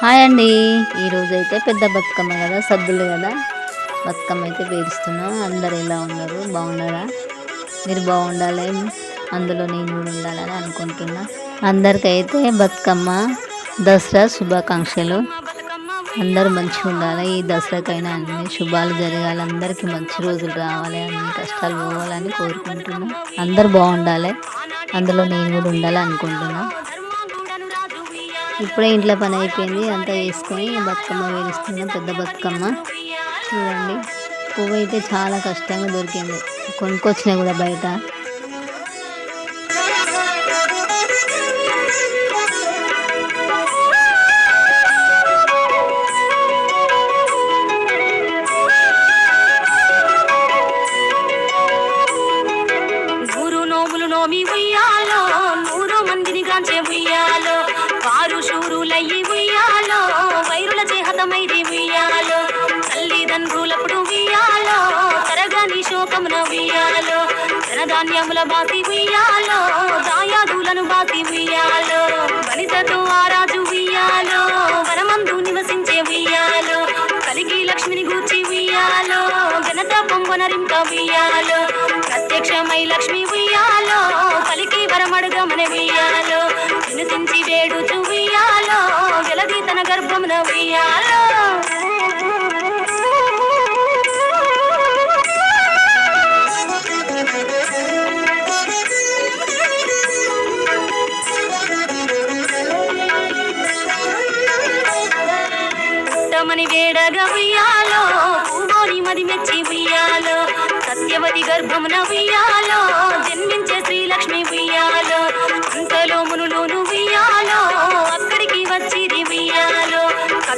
Hi అండి. ఈరోజు అయితే పెద్ద బతుకమ్మ కదా సద్దులు కదా. బతుకమ్మ అయితే పేరుస్తున్నాం. అందరు ఎలా ఉన్నారు? బాగున్నారా? మీరు బాగుండాలి. అందులో నేను కూడా ఉండాలని అనుకుంటున్నా. అందరికైతే బతుకమ్మ దసరా శుభాకాంక్షలు. అందరూ మంచిగా ఉండాలి. ఈ దసరాకైనా అన్ని శుభాలు జరగాలి. అందరికీ మంచి రోజులు రావాలి. అన్ని కష్టాలు పోవాలని కోరుకుంటున్నాను అందరు బాగుండాలి. అందులో నేను కూడా ఉండాలి అనుకుంటున్నాను ఇప్పుడే ఇంట్లో పని అయిపోయింది అంతా వేసుకొని బతుకమ్మ వేలుస్తున్నాం పెద్ద బతుకమ్మ. చూడండి పువ్వు అయితే చాలా కష్టంగా దొరికింది. కొనుక్కొచ్చినా కూడా బయట. నోములు నోమి ఉయ్యాలో నూరు మందిని గాంచే ఉయ్యాలో. శూరులయ్యి ఉయ్యాలో వైరుల చేహతమైది ఉయ్యాలో తల్లిదండ్రులప్పుడు ఉయ్యాలో తరగని శోకమున ఉయ్యాలో ధనధాన్యముల బాసి ఉయ్యాలో దాయాదులను బాసి ఉయ్యాలో వనితతో ఆరాజు ఉయ్యాలో వనమందు నివసించే ఉయ్యాలో కలిగి లక్ష్మిని గూర్చి ఉయ్యాలో ఘనత పొంగనరింక ఉయ్యాలో ప్రత్యక్షమై లక్ష్మి ఉయ్యాలో పలికి వరమడుగమన ఉయ్యాలో వినుతించి వేడుచు గర్భమున ఉయ్యాలో. పుట్టమని వేడగా ఉయ్యాలో పూగోని మది మెచ్చి ఉయ్యాలో. సత్యవతి గర్భమున ఉయ్యాలో జన్మించే శ్రీలక్ష్మి ఉయ్యాలో. అంతలో మునులోను ఉయ్యాలో.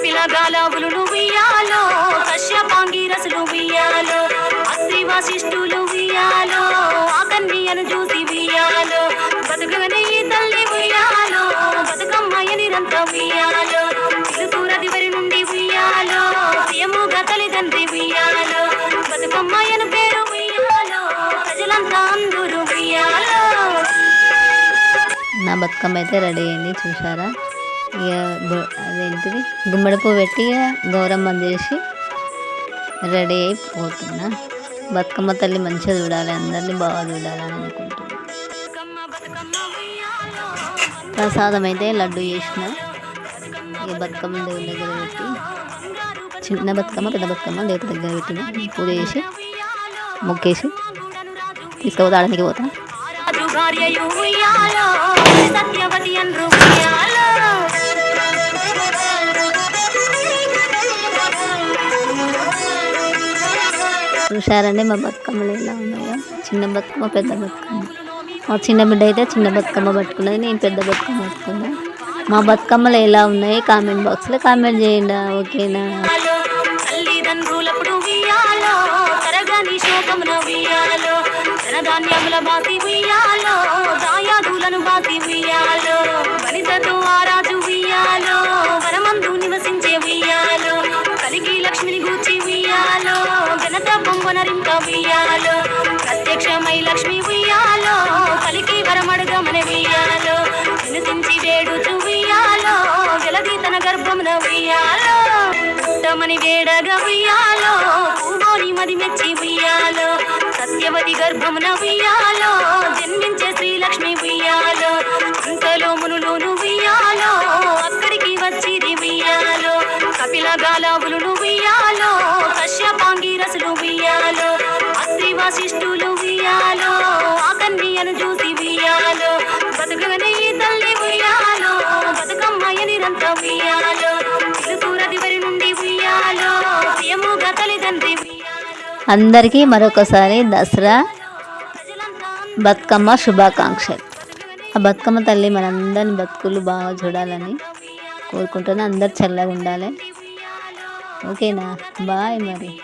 కపిల గాలావులు ఉయ్యాలో కశ్యపాంగి రసులు ఉయ్యాలో అత్రి వశిష్ఠులు ఉయ్యాలో ఆ కన్యను చూసి ఉయ్యాలో బతుకనే ఈ తల్లి ఉయ్యాలో బతుకమ్మయ్య నిరంతరం ఉయ్యాలో పిలుతూర దివరి నుండి ఉయ్యాలో ప్రియముగా తల్లిదండ్రి ఉయ్యాలో బతుకమ్మయ్యను పేరు ఉయ్యాలో ప్రజలంతా అందరూ ఉయ్యాలో నా బతుకమ్మ అయితే రెడీ అయింది చూసారా ఇక అదేంటిది? గుమ్మడి పువ్వు పెట్టి ఇక గౌరమ్మని చేసి రెడీ అయిపోతున్నా. బతుకమ్మ తల్లి మంచిగా చూడాలి అందరినీ బాగా చూడాలని అనుకుంటున్నా. అనుకుంటున్నాను ప్రసాదం అయితే లడ్డు చేసిన. ఇక బతుకమ్మ దేవుని దగ్గర పెట్టి చిన్న బతుకమ్మ పెద్ద బతుకమ్మ దేవత దగ్గర పెట్టిన. పూజ చేసి మొక్కేసి తీసుకుపోతే ఆడనికి పోతా. చూసారండి మా బతుకమ్మలు ఎలా ఉన్నాయో? చిన్న బతుకమ్మ పెద్ద బతుకమ్మ. మా చిన్న బిడ్డ అయితే చిన్న బతుకమ్మ పట్టుకున్నది నేను పెద్ద బతుకమ్మ పట్టుకున్నా. మా బతుకమ్మలు ఎలా ఉన్నాయి కామెంట్ బాక్స్లో కామెంట్ చేయండి ఓకేనా? ఉయ్యాలో తల్లిదండ్రులప్పుడు ఉయ్యాలో దాయాదులను బాసి ఉయ్యాలో వనితతో ఆరాజు ఉయ్యాలో వనమందు నివసించే ఉయ్యాలో కలిగి లక్ష్మిని గూర్చి ఘనత పొంగనరింక ప్రత్యక్షమై లక్ష్మి ఉయ్యాలో పలికి వరమడుగమన ఉయ్యాలో వినుతించి వేడు ఉయ్యాలో వెలది తన గర్భమున ఉయ్యాలో. పుట్టమని వేడగ ఉయ్యాలో పూగోని మది మెచ్చి ఉయ్యాలో సత్యవతి గర్భమున ఉయ్యాలో జన్మించే శ్రీలక్ష్మి ఉయ్యాలో అంతలో మునులోను ఉయ్యాలో అక్కడికి వచ్చి ఉయ్యాలో కపిల గాలావులు ఉయ్యాలో ఉయ్యాలో ఆ కన్యను చూసి ఉయ్యాలో బతుకనే తల్లి ఉయ్యాలో బతుకమ్మాయ నిరంత ఉయ్యాలో పిలుతూర దివరి నుండి ఉయ్యాలో ప్రియముగా తల్లిదండ్రి ఉయ్యాలో. అందరికీ మరొకసారి దసరా బతుకమ్మ శుభాకాంక్షలు. ఆ బతుకమ్మ తల్లి మనందరిని బతుకులు బాగా చూడాలని కోరుకుంటున్నా. అందరు చల్లగా ఉండాలి. ఓకేనా? బాయ్ మరి.